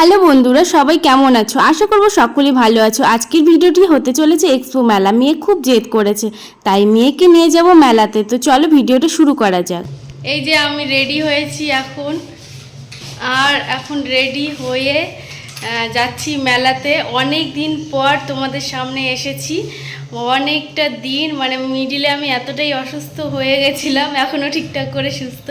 Hello বন্ধুরা, সবাই কেমন আছো? আশা করব সকলেই ভালো আছো। আজকের ভিডিওটি হতে চলেছে এক্সপো মেলা। মেয়ে খুব জেদ করেছে, তাই মেয়েকে নিয়ে যাব মেলাতে। তো চলো ভিডিওটা শুরু করা যাক। এই যে আমি রেডি হয়েছি এখন। আর এখন রেডি হয়ে যাচ্ছি মেলাতে। অনেক দিন পর তোমাদের সামনে এসেছি। অনেকটা দিন মানে মিডিলে আমি এতটাই অসুস্থ হয়ে গেছিলাম এখনও ঠিকঠাক করে সুস্থ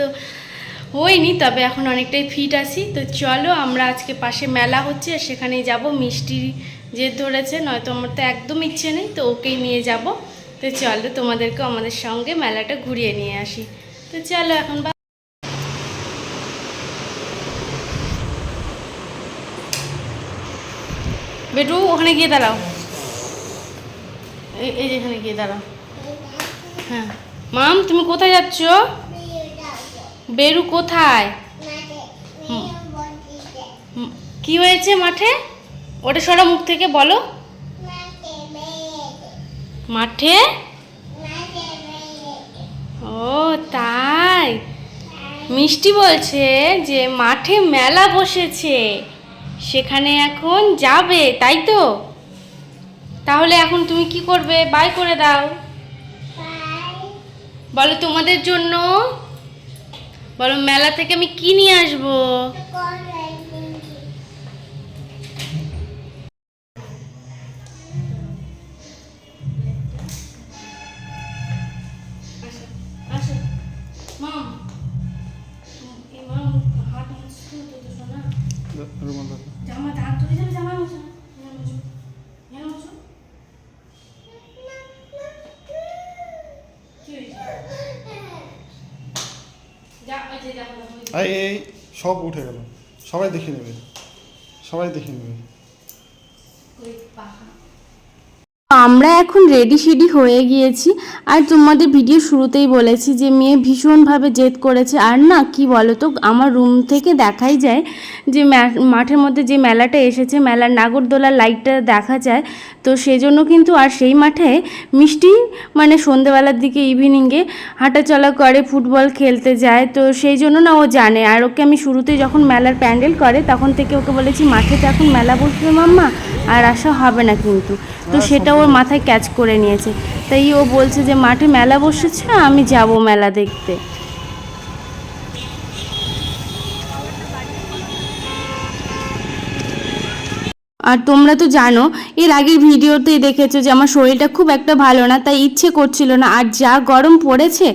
হইনি তবে এখন অনেকটাই ফিট আছি। তো চলো, আমরা আজকে পাশে মেলা হচ্ছে, সেখানেই যাব। মিষ্টি যে ধরেছে, নয়তো আমার তো একদম ইচ্ছে নেই, তো ওকেই নিয়ে যাব। তো চলো তোমাদেরকে আমাদের সঙ্গে মেলাটা ঘুরিয়ে নিয়ে আসি। তো চলো, এখন বেটু, ওখানে গিয়ে দাঁড়াও। এই এই যে গিয়ে দাঁড়াও। হ্যাঁ। মাম, তুমি কোথায় যাচ্ছ? বেরু কোথায়? কি হয়েছে মাঠে? ওটা সরা মুখ থেকে বলো। মাঠে? ও, তাই। মিষ্টি বলছে যে মাঠে মেলা বসেছে। সেখানে এখন যাবে, তাই তো? তাহলে এখন তুমি কি করবে? বাই করে দাও। বলো তোমাদের জন্য। বলো মেলা থেকে আমি কি নিয়ে আসব? এই এই সব উঠে গেল। সবাই দেখে নেবে। সবাই দেখে নেবে। আমরা এখন রেডি শেডি হয়ে গিয়েছি। আর তোমাদের ভিডিও শুরুতেই বলেছি যে, মেয়ে ভীষণভাবে জেদ করেছে। আর না, কি বলো তো আমার রুম থেকে দেখাই যায় যে মাঠের মধ্যে যে মেলাটা এসেছে, মেলার নাগরদোলার লাইটটা দেখা যায়। তো সেজন্য কিন্তু আর সেই মাঠে মিষ্টি মানে সন্ধেবেলার দিকে ইভিনিংয়ে হাঁটাচলা করে ফুটবল খেলতে যায়। তো সেই জন্য না ও জানে। আর ওকে আমি শুরুতে যখন মেলার প্যান্ডেল করে, তখন থেকে ওকে বলেছি, মাঠে তো এখন মেলা বসবে মাম্মা, আর আসা হবে না কিন্তু। তো সেটা ওর মাথায় ক্যাচ করে নিয়েছে। তাই ও বলছে যে, মাঠে মেলা বসেছে, আমি যাব মেলা দেখতে। আর তোমরা তো জানো, এর আগের ভিডিওতে দেখেছ যে আমার শরীরটা খুব একটা ভালো না, তাই ইচ্ছে করছিল না। আর যা গরম পড়েছে,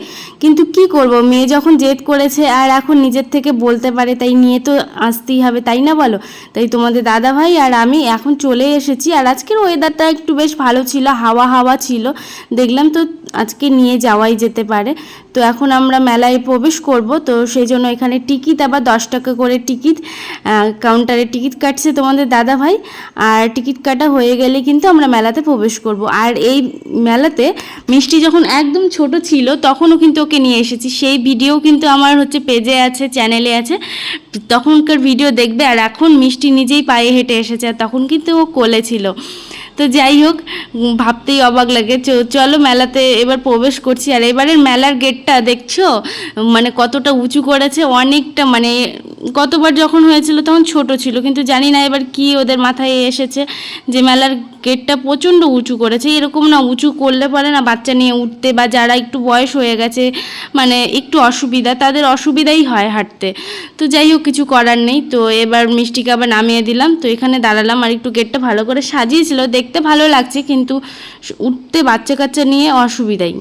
কিন্তু কি করব? মেয়ে যখন জেদ করেছে, আর এখন নিজের থেকে বলতে পারে, তাই নিয়ে তো আসতেই হবে, তাই না বলো? তাই তোমাদের দাদা ভাই আর আমি এখন চলে এসেছি, আর আজকের ওয়েদারটা একটু বেশ ভালো ছিল, হাওয়া হাওয়া ছিল। দেখলাম তো আজকে নিয়ে যাওয়াই যেতে পারে। তো এখন আমরা মেলায় প্রবেশ করব। তো সেই জন্য এখানে টিকিট, আবার দশ টাকা করে টিকিট কাউন্টারে টিকিট কাটছে তোমাদের দাদা ভাই। আর টিকিট কাটা হয়ে গেলে কিন্তু আমরা মেলাতে প্রবেশ করব। আর এই মেলাতে মিষ্টি যখন একদম ছোট ছিল, তখনও কিন্তু ওকে নিয়ে এসেছি। সেই ভিডিও কিন্তু আমার হচ্ছে পেজে আছে চ্যানেলে আছে। তখনকার ভিডিও দেখবে। আর এখন মিষ্টি নিজেই পায়ে হেঁটে এসেছে। আর তখন কিন্তু ও কোলে ছিল। তো যাই হোক ভাবতেই অবাক লাগে। চলো মেলাতে এবার প্রবেশ করছি। আর এবারের মেলার গেটটা দেখছ? মানে কতটা উঁচু করেছে, অনেকটা মানে কতবার যখন হয়েছিল তখন ছোট ছিল, কিন্তু জানি না এবার কি ওদের মাথায় এসেছে যে মেলার গেটটা প্রচণ্ড উঁচু করেছে। এরকম না, উঁচু করলে পরে না বাচ্চা নিয়ে উঠতে বা যারা একটু বয়স হয়ে গেছে মানে একটু অসুবিধা, তাদের অসুবিধাই হয় হাঁটতে। তো যাই হোক, কিছু করার নেই। তো এবার মিষ্টিকে আবার নামিয়ে দিলাম। তো এখানে দাঁড়ালাম আর একটু গেটটা ভালো করে সাজিয়েছিল। দেখতে ভালো লাগছে, কিন্তু উঠতে বাচ্চা কাচ্চা নিয়ে অসুবিধাই।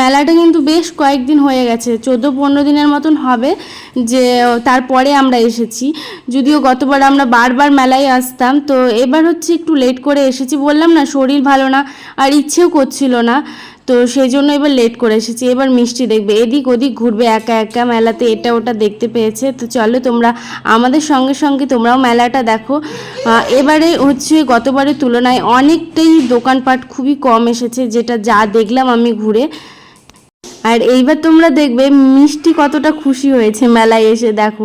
মেলাটা কিন্তু বেশ কয়েকদিন হয়ে গেছে, চোদ্দ পনেরো দিনের মতন হবে যে, তারপরে আমরা এসেছি। যদিও গতবার আমরা বারবার মেলায় আসতাম, তো এবার হচ্ছে একটু লেট করে এসেছি। বললাম না, শরীর ভালো না, আর ইচ্ছেও করছিল না, তো সেই জন্য এবার লেট করে এসেছি। এবার মিষ্টি দেখবে, এদিক ওদিক ঘুরবে, একা একা মেলাতে এটা ওটা দেখতে পেয়েছে। তো চলো তোমরা আমাদের সঙ্গে সঙ্গে তোমরাও মেলাটা দেখো। এবারে হচ্ছে গতবারের তুলনায় অনেকটাই দোকানপাট খুবই কম এসেছে, যেটা যা দেখলাম আমি ঘুরে। আর এইবার তোমরা দেখবে মিষ্টি কতটা খুশি হয়েছে মেলায় এসে, দেখো।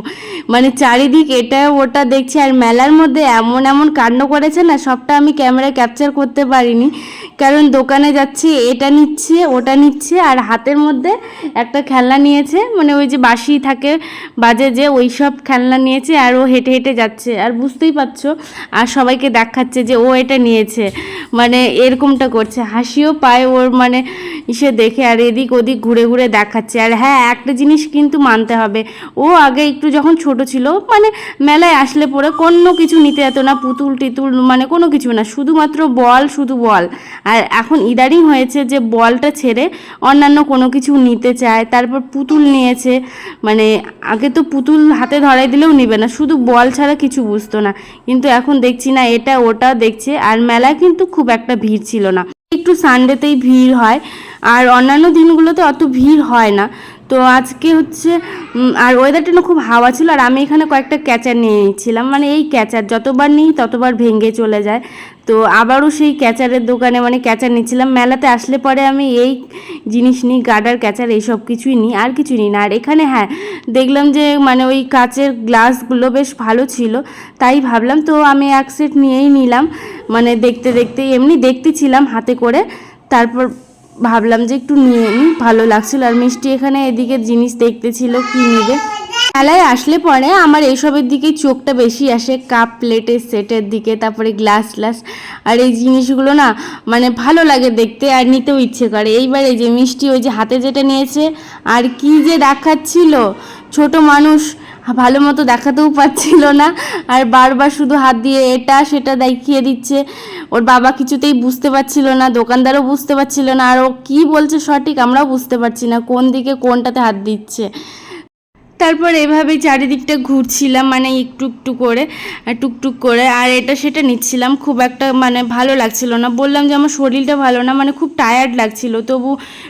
মানে চারিদিক এটা ওটা দেখছি, আর মেলার মধ্যে এমন এমন কাণ্ড করেছে না, সবটা আমি ক্যামেরায় ক্যাপচার করতে পারিনি। কারণ দোকানে যাচ্ছে, এটা নিচ্ছে, ওটা নিচ্ছে, আর হাতের মধ্যে একটা খেলনা নিয়েছে। মানে ওই যে বাসি থাকে, বাজে যে, ওই সব খেলনা নিয়েছে, আর ও হেঁটে হেঁটে যাচ্ছে। আর বুঝতেই পারছ, আর সবাইকে দেখাচ্ছে যে ও এটা নিয়েছে। মানে এরকমটা করছে। হাসিও পায় ওর মানে ইসে দেখে, আর এদিক ওদিক ঘুরে ঘুরে দেখাচ্ছে। আর হ্যাঁ একটা জিনিস কিন্তু মানতে হবে। ও আগে একটু যখন ছোট ছিল মানে মেলায় আসলে পরে কোনো কিছু নিতে যেত না পুতুল টিতুল মানে কোনো কিছু না। শুধুমাত্র বল, শুধু বল। আর এখন ইদারিং হয়েছে যে বলটা ছেড়ে অন্যান্য কোনো কিছু নিতে চায়, তারপর পুতুল নিয়েছে মানে আগে তো পুতুল হাতে ধরাই দিলেও নিবে না, শুধু বল ছাড়া কিছু বুঝতো না। কিন্তু এখন দেখছি না, এটা ওটা দেখছে, আর মেলায় কিন্তু খুব একটা ভিড় ছিল না। একটু সানডেতেই ভিড় হয়, আর অন্যান্য দিনগুলোতে অত ভিড় হয় না। তো আজকে হচ্ছে আর ওয়েদারটা না খুব হাওয়া ছিল, আর আমি এখানে কয়েকটা ক্যাচার নিয়ে নিচ্ছিলাম। মানে এই ক্যাচার যতবার নিই, ততবার ভেঙে চলে যায়। তো আবারও সেই ক্যাচারের দোকানে মানে ক্যাচার নিচ্ছিলাম। মেলাতে আসলে পরে আমি এই জিনিস নিই গার্ডার ক্যাচার এইসব কিছুই নিই, আর কিছু নিই না। আর এখানে হ্যাঁ দেখলাম যে মানে ওই কাচের গ্লাসগুলো বেশ ভালো ছিল, তাই ভাবলাম তো আমি এক সেট নিয়েই নিলাম। মানে দেখতে দেখতে এমনি দেখতেছিলাম হাতে করে। তারপর ভাবলাম যে একটু নিয়ে নিই, ভালো লাগছিল। আর মিষ্টি এখানে এদিকে জিনিস দেখতেছিল কি নিবে? মেলায় আসলে পরে আমার এইসবের দিকে চোখটা বেশি আসে, কাপ প্লেটের সেটের দিকে, তারপরে গ্লাস গ্লাস আর এই জিনিসগুলো না মানে ভালো লাগে দেখতে আর নিতেও ইচ্ছে করে। এইবার এই যে মিষ্টি ওই যে হাতে যেটা নিয়েছে, আর কি যে দেখাচ্ছিল, ছোট মানুষ ভালো মতো দেখাতেও পাচ্ছিল না। আর বারবার শুধু হাত দিয়ে এটা সেটা দেখিয়ে দিচ্ছে। ওর বাবা কিছুতেই বুঝতে পারছিল না, দোকানদারও বুঝতে পারছিল না, আর ও কী বলছে সঠিক আমরাও বুঝতে পারছি না, কোন দিকে কোনটাতে হাত দিচ্ছে। তারপর এভাবেই চারিদিকটা ঘুরছিলাম মানে একটু একটু করে টুকটুক করে, আর এটা সেটা নিচ্ছিলাম। খুব একটা মানে ভালো লাগছিল না। বললাম যে আমার শরীরটা ভালো না মানে খুব টায়ার্ড লাগছিল, তবু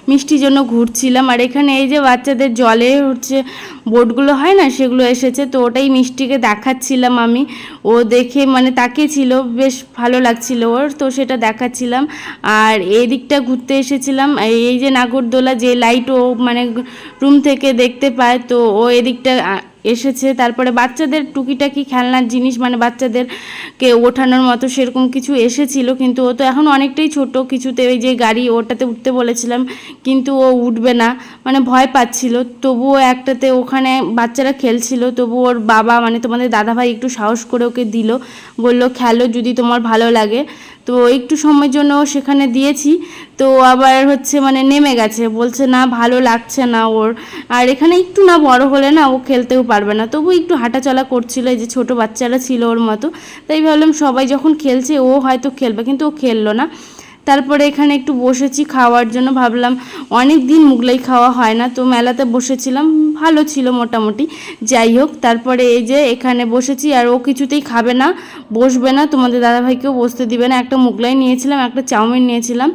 মিষ্টির জন্য ঘুরছিলাম। আর এখানে এই যে বাচ্চাদের জলে হচ্ছে বোটগুলো হয় না, সেগুলো এসেছে, তো ওটাই মিষ্টিকে দেখাচ্ছিলাম আমি। ও দেখে মানে তাকিয়েছিল, বেশ ভালো লাগছিল ওর, তো সেটা দেখাচ্ছিলাম। আর এই দিকটা ঘুরতে এসেছিলাম, এই যে নাগরদোলা যে লাইট ও মানে রুম থেকে দেখতে পায়, তো ও এদিকটা এসেছে। তারপরে বাচ্চাদের টুকিটাকি খেলনার জিনিস মানে বাচ্চাদেরকে ওঠানোর মতো সেরকম কিছু এসেছিল, কিন্তু ও তো এখন অনেকটাই ছোট। কিছুতে ওই যে গাড়ি, ওটাতে উঠতে বলেছিলাম, কিন্তু ও উঠবে না। মানে ভয় পাচ্ছিল। তবুও একটাতে ওখানে বাচ্চারা খেলছিল তবু ওর বাবা মানে তোমাদের দাদাভাই একটু সাহস করে ওকে দিল। বলল, খেলো যদি তোমার ভালো লাগে। তো একটু সময়ের জন্য সেখানে দিয়েছি। তো আবার হচ্ছে মানে নেমে গেছে, বলছে না ভালো লাগছে না ওর। আর এখানে একটু না বড় হলে না ও খেলতেও পারবে না। তবু একটু হাঁটাচলা করছিল, এই যে ছোট বাচ্চারা ছিল ওর মতো। তাই ভাবলাম সবাই যখন খেলছে ও হয়তো খেলবে, কিন্তু ও খেললো না। তারপরে এখানে একটু বসেছি খাওয়ার জন্য, ভাবলাম অনেক দিন মুগলাই খাওয়া হয় না, তো মেলাতে বসেছিলাম, ভালো ছিল মোটামুটি। যাই হোক, তারপরে এই যে এখানে বসেছি, আর ও কিছুতেই খাবে না, বসবে না। তোমাদের দাদাভাইকেও বসতে দিবে না। একটা মুগলাই নিয়েছিলাম, একটা চাউমিন নিয়েছিলাম।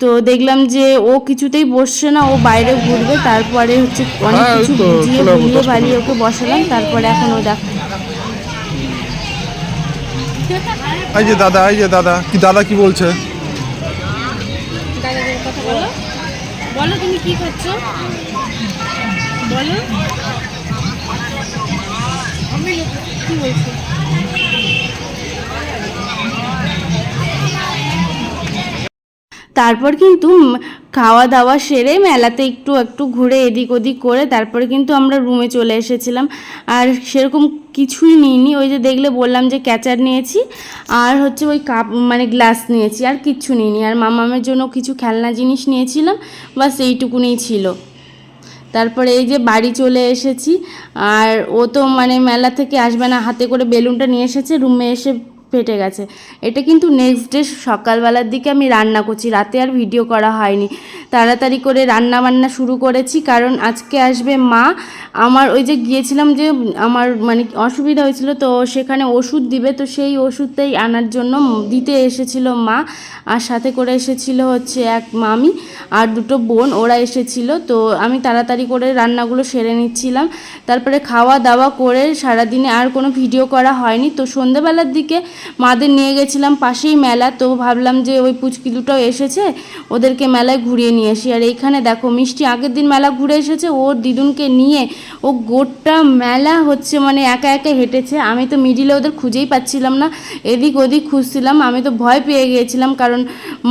তো দেখলাম যে ও কিছুতেই বসছে না ও বাইরে ঘুরবে তারপরে হচ্ছে অনেক হ্যাঁ, ওই কিছু বুঝিয়ে বুঝিয়ে বাড়িয়ে ওকে বসালাম তারপরে এখন ও দেখ এই যে দাদা এই যে দাদা কি দাদা কি বলছে? কথা বলো। বলো তুমি কি করছ বলো। কি বলছো? তারপর কিন্তু খাওয়া দাওয়া সেরে মেলাতে একটু একটু ঘুরে এদিক ওদিক করে তারপরে কিন্তু আমরা রুমে চলে এসেছিলাম। আর সেরকম কিছুই নিইনি। ওই যে দেখলে বললাম যে ক্যাচার নিয়েছি, আর হচ্ছে ওই কাপ মানে গ্লাস নিয়েছি, আর কিচ্ছু নিইনি। আর মামামের জন্য কিছু খেলনা জিনিস নিয়েছিলাম, বাস এইটুকুনি ছিল। তারপরে এই যে বাড়ি চলে এসেছি, আর ও তো মানে মেলা থেকে আসবে না, হাতে করে বেলুনটা নিয়ে এসেছে রুমে এসে ফেটে গেছে। এটা কিন্তু নেক্সট ডে সকালবেলার দিকে আমি রান্না করছি। রাতে আর ভিডিও করা হয়নি। তাড়াতাড়ি করে রান্না বান্না শুরু করেছি কারণ আজকে আসবে মা। আমার ওই যে গিয়েছিলাম যে আমার মানে অসুবিধা হয়েছিল তো সেখানে ওষুধ দিবে তো সেই ওষুধটাই আনার জন্য দিতে এসেছিল মা। আর সাথে করে এসেছিল হচ্ছে এক মামি আর দুটো বোন। ওরা এসেছিল তো আমি তাড়াতাড়ি করে রান্নাগুলো সেরে নিচ্ছিলাম। তারপরে খাওয়া দাওয়া করে সারাদিনে আর কোনো ভিডিও করা হয়নি। তো সন্ধ্যেবেলার দিকে মাদের নিয়ে গেছিলাম পাশেই মেলা, তো ভাবলাম যে ওই পুচকি দুটাও এসেছে, ওদেরকে মেলায় ঘুরিয়ে নিয়ে আসি। আর এইখানে দেখো, মিষ্টি আগের দিন মেলা ঘুরে এসেছে, ওর দিদুনকে নিয়ে, ও গোটা মেলা হচ্ছে মানে একা একা হেঁটেছে। আমি তো মিডিলে ওদের খুঁজেই পাচ্ছিলাম না, এদিক ওদিক খুঁজছিলাম, আমি তো ভয় পেয়ে গিয়েছিলাম, কারণ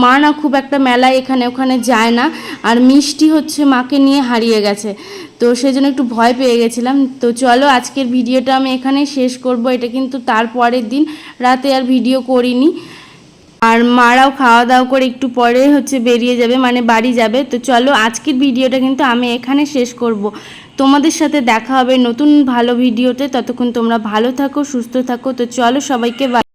মা না খুব একটা মেলায় এখানে ওখানে যায় না। আর মিষ্টি হচ্ছে মাকে নিয়ে হারিয়ে গেছে। তো সেই জন্য একটু ভয় পেয়ে গেছিলাম। তো চলো আজকের ভিডিওটা আমি এখানে শেষ করব। এটা কিন্তু তারপরের দিন। রাতে আর ভিডিও করিনি। আর মারাও খাওয়া দাওয়া করে একটু পরে হচ্ছে বেরিয়ে যাবে মানে বাড়ি যাবে। তো চলো আজকের ভিডিওটা কিন্তু আমি এখানে শেষ করব। তোমাদের সাথে দেখা হবে নতুন ভালো ভিডিওতে। ততক্ষণ তোমরা ভালো থাকো, সুস্থ থাকো। তো চলো সবাইকে বাই